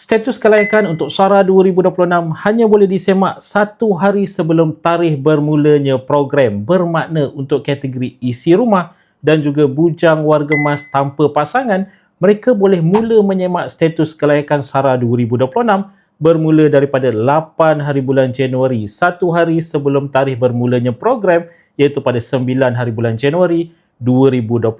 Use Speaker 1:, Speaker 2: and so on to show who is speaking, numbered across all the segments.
Speaker 1: Status kelayakan untuk SARA 2026 hanya boleh disemak satu hari sebelum tarikh bermulanya program bermakna untuk kategori isi rumah dan juga bujang warga mas tanpa pasangan, mereka boleh mula menyemak status kelayakan SARA 2026 bermula daripada 8 hari bulan Januari, satu hari sebelum tarikh bermulanya program iaitu pada 9 hari bulan Januari 2026.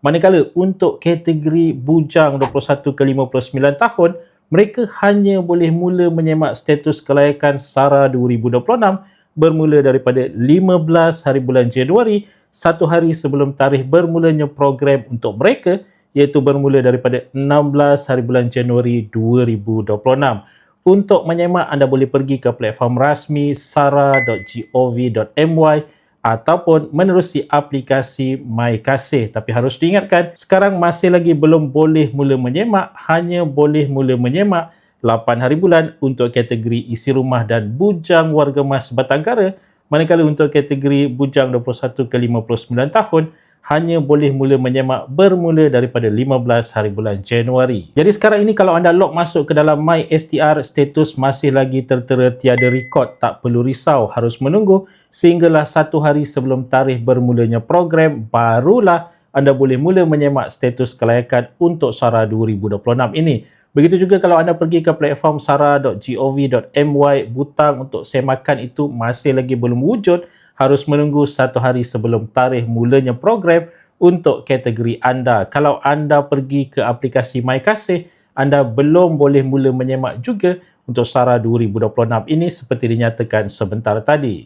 Speaker 1: Manakala untuk kategori bujang 21 ke 59 tahun, mereka hanya boleh mula menyemak status kelayakan SARA 2026 bermula daripada 15 hari bulan Januari, satu hari sebelum tarikh bermulanya program untuk mereka iaitu bermula daripada 16 hari bulan Januari 2026. Untuk menyemak, anda boleh pergi ke platform rasmi sara.gov.my ataupun menerusi aplikasi My Kasih. Tapi harus diingatkan, sekarang masih lagi belum boleh mula menyemak, hanya boleh mula menyemak 8 hari bulan untuk kategori isi rumah dan bujang warga mas Batangkara, manakala untuk kategori bujang 21 ke 59 tahun, hanya boleh mula menyemak bermula daripada 15 hari bulan Januari. Jadi sekarang ini kalau anda log masuk ke dalam My STR, status masih lagi tertera tiada rekod. Tak perlu risau, harus menunggu sehinggalah satu hari sebelum tarikh bermulanya program, barulah anda boleh mula menyemak status kelayakan untuk SARA 2026 ini. Begitu juga kalau anda pergi ke platform sara.gov.my, butang untuk semakan itu masih lagi belum wujud, harus menunggu satu hari sebelum tarikh mulanya program untuk kategori anda. Kalau anda pergi ke aplikasi My Kasih, anda belum boleh mula menyemak juga untuk SARA 2026 ini seperti dinyatakan sebentar tadi.